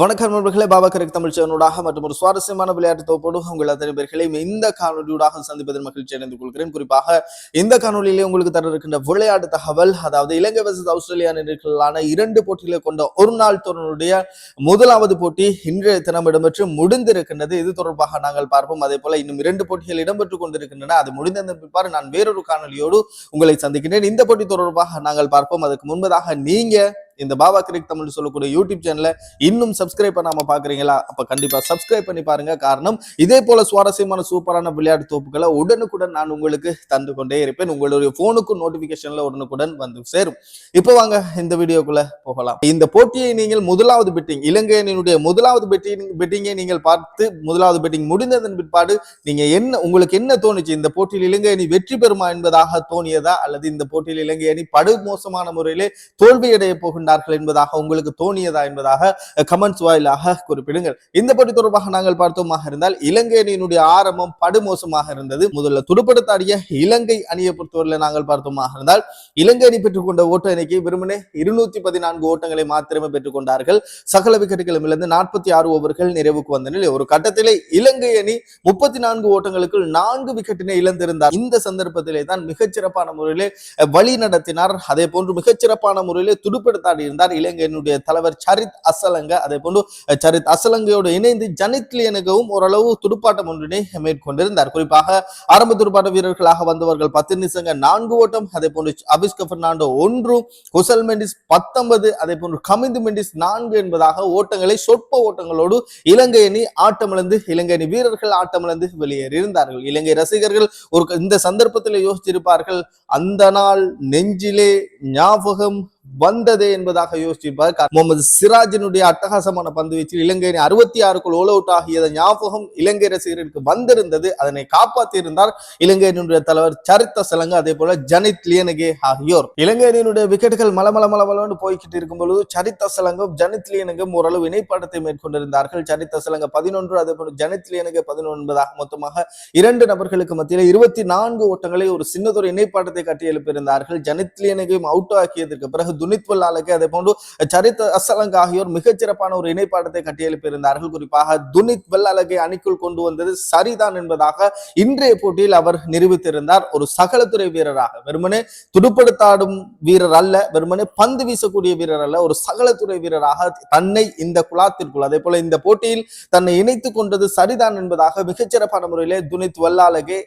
வணக்கம் நண்பர்களே பாபா கரெக்ட் தமிழ் சேனலூடாக மற்றும் ஒரு சுவாரஸ்யமான விளையாட்டு தொகுப்போடு உங்கள் அத்தனை பேர்களையும் இந்த காணொலியூடாக சந்திப்பதில் மகிழ்ச்சி அடைந்து கொள்கிறேன். குறிப்பாக இந்த காணொலியிலே உங்களுக்கு தர இருக்கின்ற விளையாட்டு தகவல் அதாவது இலங்கை வர்சஸ் ஆஸ்திரேலியா நிலைகளான இரண்டு போட்டிகளை கொண்ட ஒரு நாள் தொடருடைய முதலாவது போட்டி இன்றைய தினம் இடம்பெற்று முடிந்திருக்கின்றது. இது தொடர்பாக நாங்கள் பார்ப்போம். அதே போல இன்னும் இரண்டு போட்டிகள் இடம்பெற்றுக் கொண்டிருக்கின்றன. அது முடிந்த பிற்பாடு நான் வேறொரு காணொலியோடு உங்களை சந்திக்கின்றேன். இந்த போட்டி தொடர்பாக நாங்கள் பார்ப்போம். அதுக்கு முன்பதாக நீங்க இந்த பாபா கிரிக் தமிழ் சொல்லக்கூடிய யூடியூப் சேனலை இன்னும் சப்ஸ்கிரைப் பண்ணாம பாக்குறீங்களா? அப்ப கண்டிப்பா சப்ஸ்கிரைப் பண்ணி பாருங்க. காரணம் இதே போல சுவாரஸ்யமான சூப்பரான விளையாட்டு தொகுப்புகளை உடனுக்குடன் நான் உங்களுக்கு தந்து கொண்டே இருப்பேன். உங்களுடைய போனுக்கும் நோட்டிபிகேஷன்ல உடனுக்குடன் வந்து சேரும். இப்போ வாங்க இந்த வீடியோக்குள்ள போகலாம். இந்த போட்டியை நீங்கள் முதலாவது பெட்டிங் இலங்கையினுடைய முதலாவது பெட்டிங் பெட்டிங்கை நீங்கள் பார்த்து முதலாவது பெட்டிங் முடிந்ததன் பிற்பாடு நீங்க என்ன உங்களுக்கு என்ன தோணுச்சு? இந்த போட்டியில் இலங்கை அணி வெற்றி பெறுமா என்பதாக தோணியதா? அல்லது இந்த போட்டியில் இலங்கை அணி படு மோசமான முறையிலே தோல்வியடைய கொண்டார்கள் என்பதாக உங்களுக்கு தோணியதா என்பதாக கமெண்ட்ஸ் வாயிலாக குறிப்பிடுங்கள். இந்த பற்றி தொடர்பாக நாங்கள் பார்த்தோமாக இருந்தால் இலங்கை அணியினுடைய ஆரம்பம் படுமோசமாக இருந்தது. முதல்ல துடுப்படுத்தாடிய இலங்கை அணியை பொறுத்தவரையில் நாங்கள் பார்த்தோமாக இருந்தால் இலங்கை அணி பெற்றுக்கொண்ட ஓட்ட எண்ணிக்கை வெறுமனே இருநூத்தி பதினான்கு ஓட்டங்களை மாத்திரமே பெற்றுக்கொண்டார்கள். சகல விக்கெட்டுகளும் இழந்து நாற்பத்தி ஆறு ஓவர்கள் நிறைவுக்கு வந்த நிலை. ஒரு கட்டத்திலே இலங்கை அணி முப்பத்தி நான்கு ஓட்டங்களுக்குள் நான்கு விக்கெட்டினை இழந்திருந்தார். இந்த சந்தர்ப்பத்திலே தான் மிகச்சிறப்பான முறையிலே வழி நடத்தினார். அதே போன்று மிகச்சிறப்பான முறையிலே துடுப்படுத்தாடி இருந்தார். இலங்கையினுடைய தலைவர் சரித் அசலங்க அதே போன்று சரித் அசலங்கையோடு இணைந்து ஜனித் லியனுகவும் ஓரளவு துடுப்பாட்டம் ஒன்றினை மேற்கொண்டிருந்தார். குறிப்பாக ஆரம்ப துடுப்பாட்ட வீரர்களாக வந்தவர்கள் பத்து நிமிஷங்க நான்கு ஓட்டம் அதே போன்று அபிஸ்க பெர்னாண்டோ ஒன்று குசல் மெண்டிஸ் பத்தொன்பது அதே போன்று கமிந்து மெண்டிஸ் நான்கு என்பதாக ஓட்டங்களை சொற்ப ஓட்டங்களோடு இலங்கை அணி ஆட்டமிழந்து இலங்கை அணி வீரர்கள் ஆட்டமிழந்து வெளியேறியிருந்தார்கள். இலங்கை ரசிகர்கள் ஒரு இந்த சந்தர்ப்பத்தில் யோசிச்சிருப்பார்கள் அந்த நாள் நெஞ்சிலே ஞாபகம் வந்ததே என்பதாக யோசிச்சிருப்பார் முகமது சிராஜினுடைய அட்டகாசமான பந்து வீச்சில் இலங்கையின் அறுபத்தி ஆறுக்குள் ஓல் அவுட் ஆகியத ஞாபகம் இலங்கை ரசிகர்களுக்கு வந்திருந்தது. அதனை காப்பாற்றியிருந்தார் இலங்கையினுடைய தலைவர் சரித்த சலங்கு அதே போல ஜனித் லியனகே ஆகியோர். இலங்கையினுடைய விக்கெட்டுகள் மலமல மலமலன்னு போய்கிட்டு இருக்கும் பொழுது சரித்த சலங்கம் ஜனித் லியனகும் ஓரளவு இணைப்படத்தை மேற்கொண்டிருந்தார்கள். சரித்த சலங்க பதினொன்று அதே போல ஜனித் லியனகே பதினொன்பதாக மொத்தமாக இரண்டு நபர்களுக்கு மத்தியில் இருபத்தி நான்கு ஓட்டங்களை ஒரு சின்னதொரு இணைப்பாட்டத்தை கட்டி எழுப்பியிருந்தார்கள். ஜனித் லியனகையும் அவுட் ஆக்கியதற்கு பிறகு துனித் வல்லாலுக்கு அதே போன்று சரித் அசலங்க ஆகியோர் மிகச்சிறப்பான ஒரு இணைப்பாட்டத்தை கட்டியெழுப்பியிருந்தார்கள் குறிப்பாக துனித் வெள்ளாலகை அணிக்குள் கொண்டு வந்தது சரிதான் என்பதாக இன்றைய போட்டியில் அவர் நிரூபித்திருந்தார். ஒரு சகலத்துறை வீரராக. வெறுமனே துடுப்படுத்தாடும் வீரர் அல்ல வெறுமனே பந்து வீசக்கூடிய வீரர் அல்ல ஒரு சகலத்துறை வீரராக தன்னை இந்த குலாத்திற்குள் அதே போல இந்த போட்டியில் தன்னை இணைத்துக் கொண்டது சரிதான் என்பதாக மிகச்சிறப்பான முறையிலே துனித் வல்லாலகே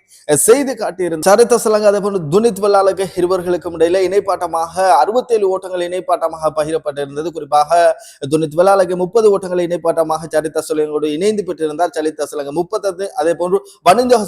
செய்து காட்டியிருந்தார். சரித் அசலங்க அதே போன்று துனித் வல்லாலகே இருவர்களுக்கும் இடையில இணைப்பாட்டமாக அறுபத்தேழு ஓட்டங்கள் இணைப்பாட்டமாக பகிரப்பட்டிருந்தது. குறிப்பாக தொண்ணூத்தி வேளாளுக்கு முப்பது ஓட்டங்கள் இணைப்பாட்டமாக சரித் சிலங்கோடு இணைந்து பெற்றிருந்தார். சரித் அசலங்க முப்பத்தது அதே போன்று வனிந்த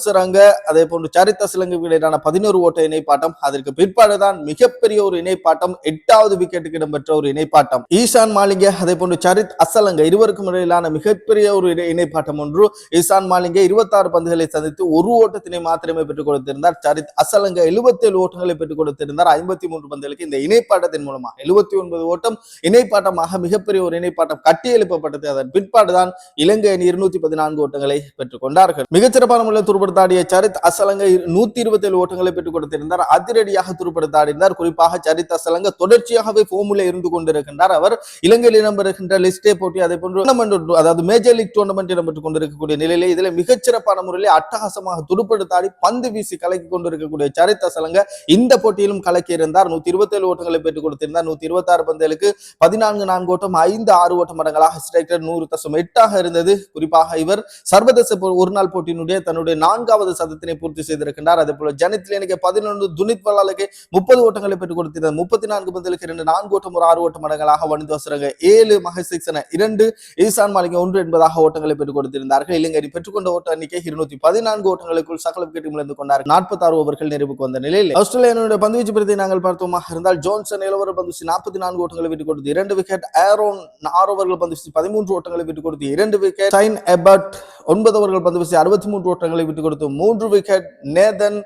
அதே போன்று சரித் அசலங்க இடையிலான பதினோரு ஓட்ட இணைப்பாட்டம் அதற்கு பிற்பாடுதான் மிகப்பெரிய ஒரு இணைப்பாட்டம் எட்டாவது விக்கெட்டுக்கு இடம்பெற்ற ஒரு இணைப்பாட்டம். ஈசான் மாலிங்க அதே போன்று சரித் அசலங்க இருவருக்கும் இடையிலான மிகப்பெரிய ஒரு இணை- இணைப்பாட்டம் ஒன்று. ஈசான் மாலிங்க இருபத்தாறு பந்துகளை சந்தித்து ஒரு ஓட்டத்தினை மாத்திரமே பெற்றுக் கொடுத்திருந்தார். சரித் அசலங்க எழுபத்தேழு ஓட்டங்களை பெற்றுக் கொடுத்திருந்தார். ஐம்பத்தி மூன்று பந்துகளுக்கு இந்த இணைப்பாட்டத்தின் மூலம் மூலமாக எழுபத்தி ஒன்பது ஓட்டம் இணைப்பாட்டமாக மிகப்பெரிய ஒரு இணைப்பாட்டம் கட்டி எழுப்பப்பட்டது. அதன் பிற்பாடுதான் இலங்கை அணி இருநூத்தி பதினான்கு ஓட்டங்களை பெற்றுக் கொண்டார்கள். மிகச்சிறப்பான முறையில் துருப்படுத்தாடிய சரித் அசலங்க நூத்தி இருபத்தி ஏழு ஓட்டங்களை பெற்றுக் கொடுத்திருந்தார். அதிரடியாக துருப்படுத்தாடினார் குறிப்பாக சரித் அசலங்க தொடர்ச்சியாகவே போமுல இருந்து கொண்டிருக்கின்றார் அவர். இலங்கையில் இடம்பெறுகின்ற லிஸ்டே போட்டி அதே போன்று tournament, அதாவது மேஜர் லீக் டோர்னமெண்ட் இடம்பெற்றுக் கொண்டிருக்கக்கூடிய நிலையிலே இதில் மிகச்சிறப்பான முறையில் அட்டகாசமாக துடுப்படுத்தாடி பந்து வீசி கலக்கி கொண்டிருக்கக்கூடிய சரித் அசலங்க இந்த போட்டியிலும் கலக்கி இருந்தார் நூத்தி இருபத்தி ஏழு ஓட்டங்களை பெற்றுக் கொடுத்திருந்தார். நூத்தி இருபத்தி ஆறு பந்துகளுக்கு பதினான்கு நான்கு ஓட்டம் ஐந்து ஆறு ஓட்டம் மடங்களாக ஸ்ட்ரைக்கர் நூறு தசம் எட்டாக இருந்தது. குறிப்பாக இவர் சர்வதேச ஒரு நாள் போட்டியினுடைய தன்னுடைய நான்காவது சதத்தினை பூர்த்தி செய்திருக்கின்றார். அதே போல ஜனித் லேனிக்கு பதினொன்று துனித் வல்லாலுக்கு முப்பது ஓட்டங்களை பெற்றுக் கொடுத்திருந்தார். முப்பத்தி நான்கு பந்துகளுக்கு இரண்டு நான்கு ஓட்டம் ஒரு ஆறு ஓட்டம் மடங்களாக வணிந்து வசரங்க ஏழு மகசிக்சன இரண்டு ஈசான் மாளிகை ஒன்று என்பதாக ஓட்டங்களை பெற்றுக் கொடுத்திருந்தார்கள். இலங்கை பெற்றுக்கொண்ட ஓட்ட எண்ணிக்கை இருநூத்தி பதினான்கு ஓட்டங்களுக்குள் சகல விக்கெட்டும் இழந்து கொண்டார் நாற்பத்தாறு ஓவர்கள் நிறைவுக்கு வந்த நிலையில் ஆஸ்திரேலியாவுடைய பந்துவீச்சு பிரதி நாங்கள் பார்த்தோமாக இருந்தால் ஜோன்சன் இளவர பந்து வீசி நாற்பத்தி நான்கு ஓட்டங்களை விட்டு கொடுத்து இரண்டு விக்கெட் ஆரோன் ஆறு ஓவர்கள் பந்து வீசி பதிமூன்று ஓட்டங்களை விட்டுக் கொடுத்து இரண்டு விக்கெட் சைன் எபர்ட் ஒன்பது ஓவர்கள் பந்து வீசி அறுபத்தி மூன்று ஓட்டங்களை விட்டு கொடுத்து மூன்று விக்கெட் நேதன்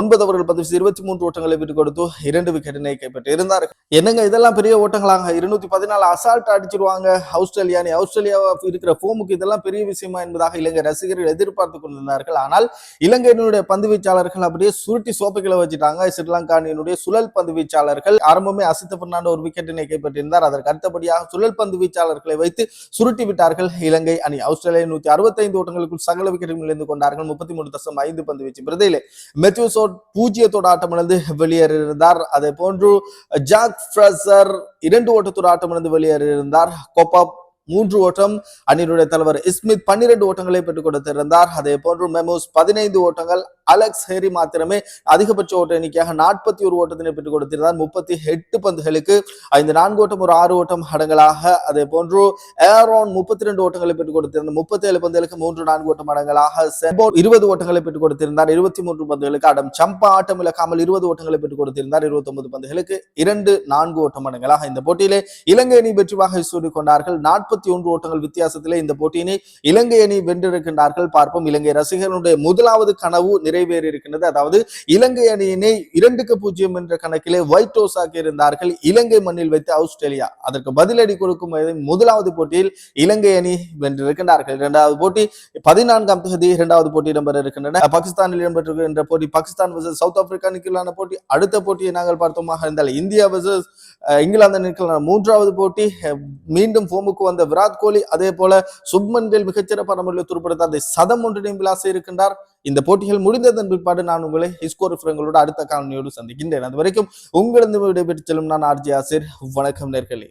ஒன்பது ஓவர்கள் பந்து வீசி இருபத்தி மூன்று ஓட்டங்களை விட்டு கொடுத்து இரண்டு விக்கெட்டினை கைப்பற்றி இருந்தார். என்னங்க இதெல்லாம் பெரிய ஓட்டங்களாங்க? இருநூத்தி பதினாலு அசால்ட் அடிச்சிருவாங்க ஆஸ்திரேலியா ஆஸ்திரேலியா இருக்கிற ஃபோமுக்கு இதெல்லாம் பெரிய விஷயமா என்பதாக இலங்கை ரசிகர்கள் எதிர்பார்த்து கொண்டிருந்தார்கள். ஆனால் இலங்கையினுடைய பந்து வீச்சாளர்கள் அப்படியே சுருட்டி சோப்பைகளை வச்சுட்டாங்க. ஸ்ரீலங்கா அணியினுடைய சுழல் பந்து வீச்சாளர்கள் ஆரம்பமே அசித்த பெர்னாண்டோ ஒரு விக்கெட்டினை கைப்பற்றியிருந்தார். அதற்கு அடுத்தபடியாக சுழல் பந்து வீச்சாளர்களை வைத்து சுருட்டி விட்டார்கள் இலங்கை அணி. ஆஸ்திரேலியா நூத்தி அறுபத்தைந்து ஓட்டங்களுக்குள் சகல விக்கெட்டுகள் இழந்து கொண்டார்கள். முப்பத்தி மூணு தசம் ஐந்து பந்து வீச்சு பிரதையிலே மெத்யூசோட் பூஜ்ஜியத்தோட ஆட்டமிழந்து வெளியேறியிருந்தார். அதே போன்று ஜாக் ஃப்ரசர் இரண்டு ஓட்டத்தோட ஆட்டமிழந்து வெளியேறியிருந்தார். கோபாப் மூன்று ஓட்டம். அணியினுடைய தலைவர் இஸ்மித் பன்னிரண்டு ஓட்டங்களை பெற்றுக் கொடுத்திருந்தார். அதே போன்று மெமோஸ் பதினைந்து ஓட்டங்கள். அலெக்ஸ் ஹேரி மாத்திரமே அதிகபட்ச ஓட்ட எண்ணிக்கையாக நாற்பத்தி ஒரு ஓட்டத்தினை பெற்றுக் கொடுத்திருந்தார். முப்பத்தி எட்டு பந்துகளுக்கு ஐந்து நான்கு ஓட்டம் ஒரு ஆறு ஓட்டம் அடங்கலாக. அதே போன்று ஏரோன் முப்பத்தி ரெண்டு ஓட்டங்களை பெற்றுக் கொடுத்திருந்தார் முப்பத்தி ஏழு பந்துகளுக்கு மூன்று நான்கு ஓட்டம் அடங்கலாக. இருபது ஓட்டங்களை பெற்றுக் கொடுத்திருந்தார். இருபத்தி மூன்று பந்துகளுக்கு அடம் சம்பா ஆட்டம் இழக்காமல் இருபது ஓட்டங்களை பெற்றுக் கொடுத்திருந்தார். இருபத்தி ஒன்பது பந்துகளுக்கு இரண்டு நான்கு ஓட்டம் அடங்கலாக. இந்த போட்டியிலே இலங்கை அணி வெற்றி வாகை சூடிக் கொண்டார்கள். நாற்பது நாற்பத்தி ஒன்று ஓட்டங்கள் வித்தியாசத்திலே இந்த போட்டியினை இலங்கை அணி வென்றிருக்கின்றார்கள். பார்ப்போம் இலங்கை ரசிகர்களுடைய முதலாவது கனவு நிறைவேறி இருக்கின்றது அதாவது இலங்கை அணியினை இரண்டுக்கு பூஜ்ஜியம் என்ற கணக்கிலே ஒயிட் ஹவுஸ் ஆக்கி இருந்தார்கள். இலங்கை மண்ணில் வைத்து ஆஸ்திரேலியா. அதற்கு பதிலடி கொடுக்கும் முதலாவது போட்டியில் இலங்கை அணி வென்றிருக்கின்றார்கள். இரண்டாவது போட்டி பதினான்காம் தேதி இரண்டாவது போட்டி இடம்பெற இருக்கின்றன பாகிஸ்தானில் இடம்பெற்றிருக்கின்ற போட்டி பாகிஸ்தான் வர்சஸ் சவுத் ஆப்பிரிக்கானுக்குள்ளான போட்டி. அடுத்த போட்டியை நாங்கள் பார்த்தோமாக இருந்தால் இந்தியா வர்சஸ் இங்கிலாந்து மூன்றாவது போட்டி. மீண்டும் ஃபோமுக்கு வந்த விராட் கோலி அதே போல சுப்மன் கில் மிகச்சிறப்பான முறையில் துருப்படுத்த அதை சதம் ஒன்றினையும் விளாச இருக்கின்றார். இந்த போட்டிகள் முடிந்ததன் பிற்பாடு நான் உங்களை ஹிஸ்கோர் ஃபிரங்களோட அடுத்த காலனியோடு சந்திக்கின்றேன். அது வரைக்கும் உங்களிடம் விடைபெற்று செல்லும் நான் ஆர்ஜி ஆசிர். வணக்கம் நேர்களே.